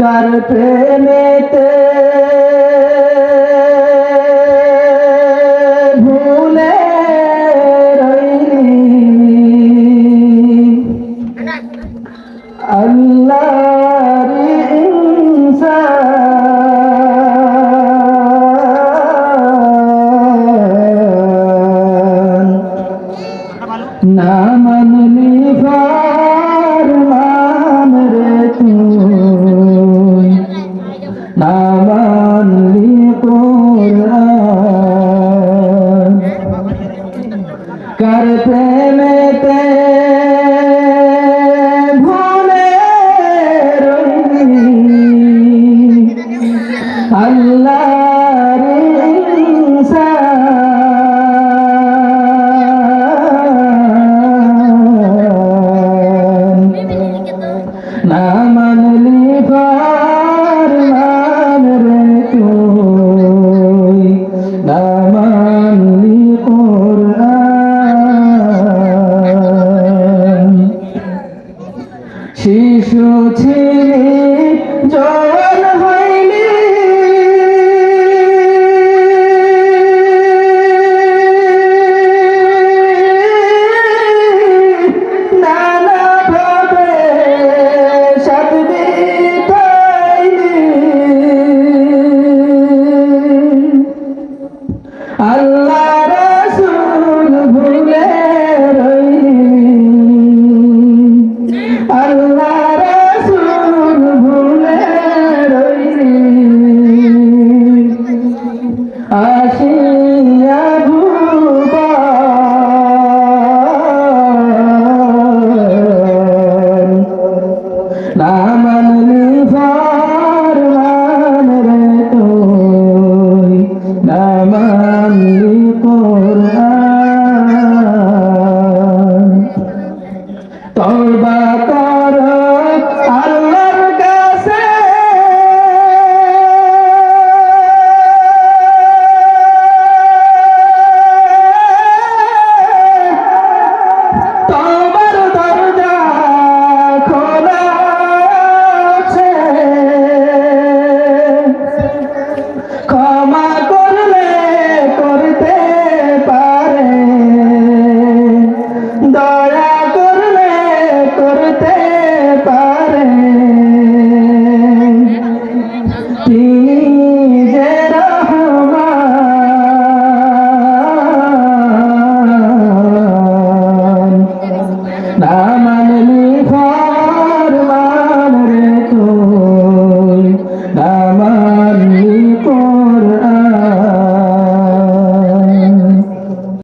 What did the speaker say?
কার প্রেমেতে। ভুলে আল্লাহ না মনলি ফারমা না মানলি পার মান রে তুই। না মানলি শিশু ছিলি জয় آمن من خالق